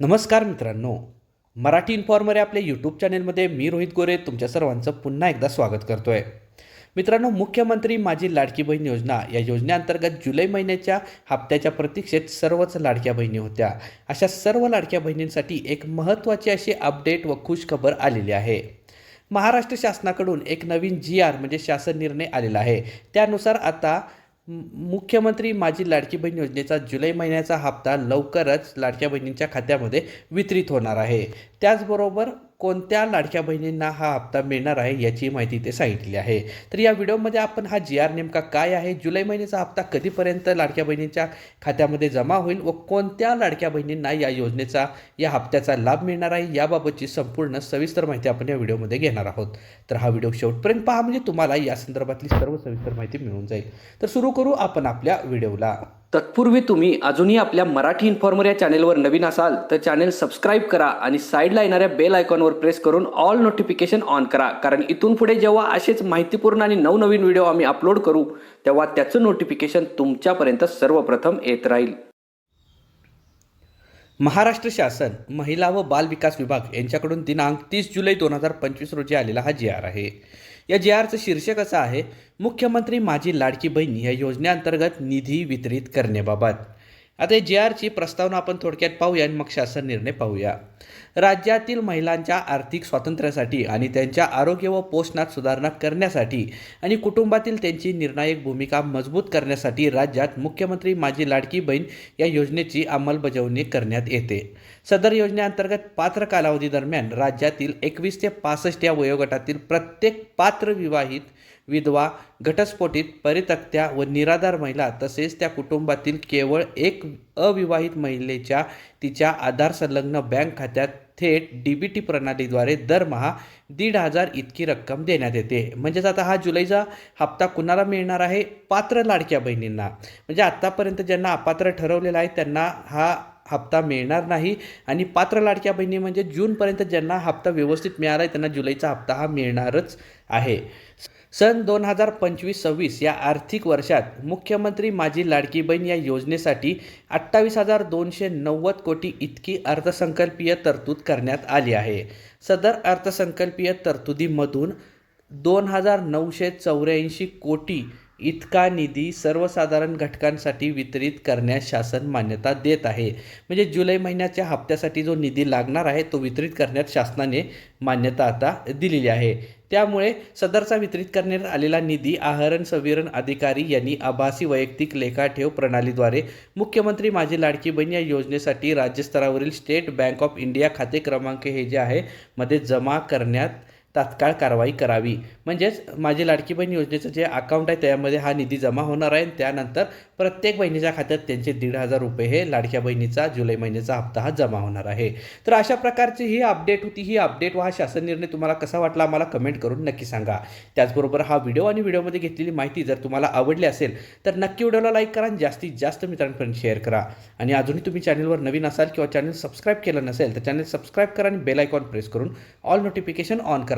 नमस्कार मित्रांनो. मराठी इन्फॉर्मर या आपल्या यूट्यूब चॅनेलमध्ये मी रोहित गोरे तुमच्या सर्वांचं पुन्हा एकदा स्वागत करतो आहे मित्रांनो मुख्यमंत्री माझी लाडकी बहीण योजना या योजनेअंतर्गत जुलै महिन्याच्या हप्त्याच्या प्रतीक्षेत सर्वच लाडक्या बहिणी होत्या. अशा सर्व लाडक्या बहिणींसाठी एक महत्त्वाची अशी अपडेट व खुशखबर आलेली आहे. महाराष्ट्र शासनाकडून एक नवीन जी आर म्हणजे शासन निर्णय आलेला आहे. त्यानुसार आता मुख्यमंत्री माझी लाडकी बहीण योजनेचा जुलै महिन्याचा हप्ता लवकरच लाडक्या बहिणींच्या खात्यामध्ये वितरित होणार आहे. त्याचबरोबर कोणत्या लाडक्या बहिणींना हा हप्ता मिळणार आहे याची माहिती ते सांगितली आहे. तर या व्हिडिओमध्ये आपण हा जी आर नेमका काय आहे जुलै महिन्याचा हप्ता कधीपर्यंत लाडक्या बहिणींच्या खात्यामध्ये जमा होईल व कोणत्या लाडक्या बहिणींना या योजनेचा या हप्त्याचा लाभ मिळणार आहे याबाबतची संपूर्ण सविस्तर माहिती आपण या व्हिडिओमध्ये घेणार आहोत. तर हा व्हिडिओ शेवटपर्यंत पहा म्हणजे तुम्हाला या संदर्भातली सर्व सविस्तर माहिती मिळून जाईल. तर सुरू करू आपण आपल्या व्हिडिओला. तत्पूर्वी तुम्ही अजूनही आपल्या मराठी इन्फॉर्मर या चॅनेलवर नवीन असाल तर चॅनेल सबस्क्राईब करा आणि साईडला येणाऱ्या बेल आयकॉनवर प्रेस करून ऑल नोटिफिकेशन ऑन करा. कारण इथून पुढे जेव्हा असेच माहितीपूर्ण आणि नवनवीन व्हिडिओ आम्ही अपलोड करू तेव्हा त्याचं नोटिफिकेशन तुमच्यापर्यंत सर्वप्रथम येत राहील. महाराष्ट्र शासन महिला व बाल विकास विभाग यांच्याकडून दिनांक तीस जुलै दोन हजार पंचवीस रोजी आलेला हा जी आर आहे. या जी आरचं शीर्षक असं आहे मुख्यमंत्री माझी लाडकी बहीण या योजनेअंतर्गत निधी वितरित करण्याबाबत. आता या जी आरची प्रस्तावना आपण थोडक्यात पाहूया आणि मग शासन निर्णय पाहूया. राज्यातील महिलांच्या आर्थिक स्वातंत्र्यासाठी आणि त्यांच्या आरोग्य व पोषणात सुधारणा करण्यासाठी आणि कुटुंबातील त्यांची निर्णायक भूमिका मजबूत करण्यासाठी राज्यात मुख्यमंत्री माझी लाडकी बहीण या योजनेची अंमलबजावणी करण्यात येते. सदर योजनेअंतर्गत पात्र कालावधी दरम्यान राज्यातील एकवीस ते पासष्ट या वयोगटातील प्रत्येक पात्र विवाहित विधवा घटस्फोटित परितक्त्या व निराधार महिला तसेच त्या कुटुंबातील केवळ एक अविवाहित महिलेच्या तिच्या आधार संलग्न बँक खात्यात थेट डी बी टी प्रणालीद्वारे दरमहा दीड हजार इतकी रक्कम देण्यात येते. म्हणजेच आता हा जुलैचा हप्ता कुणाला मिळणार आहे? पात्र लाडक्या बहिणींना. म्हणजे आत्तापर्यंत ज्यांना अपात्र ठरवलेला आहे त्यांना हा हप्ता मिळणार नाही. आणि पात्र लाडक्या बहिणी म्हणजे जूनपर्यंत ज्यांना हप्ता व्यवस्थित मिळाला आहे त्यांना जुलैचा हप्ता हा मिळणारच आहे. सन दोन हजार पंचवीस सव्वीस या आर्थिक वर्षात मुख्यमंत्री माझी लाडकी बहीण या योजनेसाठी अठ्ठावीस हजार दोनशे नव्वद कोटी इतकी अर्थसंकल्पीय तरतूद करण्यात आली आहे. सदर अर्थसंकल्पीय तरतुदीमधून दोन हजार नऊशे चौऱ्याऐंशी कोटी इतका निधी सर्वसाधारण घटकांसाठी वितरित करण्यास शासन मान्यता देत आहे. म्हणजे जुलै महिन्याच्या हप्त्यासाठी जो निधी लागणार आहे तो वितरित करण्यात शासनाने मान्यता आता दिलेली आहे. त्यामुळे सदरचा वितरित करण्यात आलेला निधी आहरण संविरण अधिकारी यांनी आभासी वैयक्तिक लेखाठेव प्रणालीद्वारे मुख्यमंत्री माझी लाडकी बहीण या योजनेसाठी राज्यस्तरावरील स्टेट बँक ऑफ इंडिया खाते क्रमांक हे जे आहे मध्ये जमा करण्यात तात्काळ कारवाई करावी. म्हणजेच माझी लाडकी बहीण योजनेचं जे अकाउंट आहे त्यामध्ये हा निधी जमा होणार आहे. आणि त्यानंतर प्रत्येक बहिणीच्या खात्यात त्यांचे दीड हजार रुपये हे लाडक्या बहिणीचा जुलै महिन्याचा हप्ता हा जमा होणार आहे. तर अशा प्रकारची ही अपडेट होती. ही अपडेट व हा शासन निर्णय तुम्हाला कसा वाटला आम्हाला कमेंट करून नक्की सांगा. त्याचबरोबर हा व्हिडिओ आणि व्हिडिओमध्ये घेतलेली माहिती जर तुम्हाला आवडली असेल तर नक्की व्हिडिओला लाईक करा आणि जास्तीत जास्त मित्रांपर्यंत शेअर करा. आणि अजूनही तुम्ही चॅनलवर नवीन असाल किंवा चॅनल सबस्क्राईब केलं नसेल तर चॅनल सबस्क्राईब करा आणि बेल आयकॉन प्रेस करून ऑल नोटिफिकेशन ऑन करा.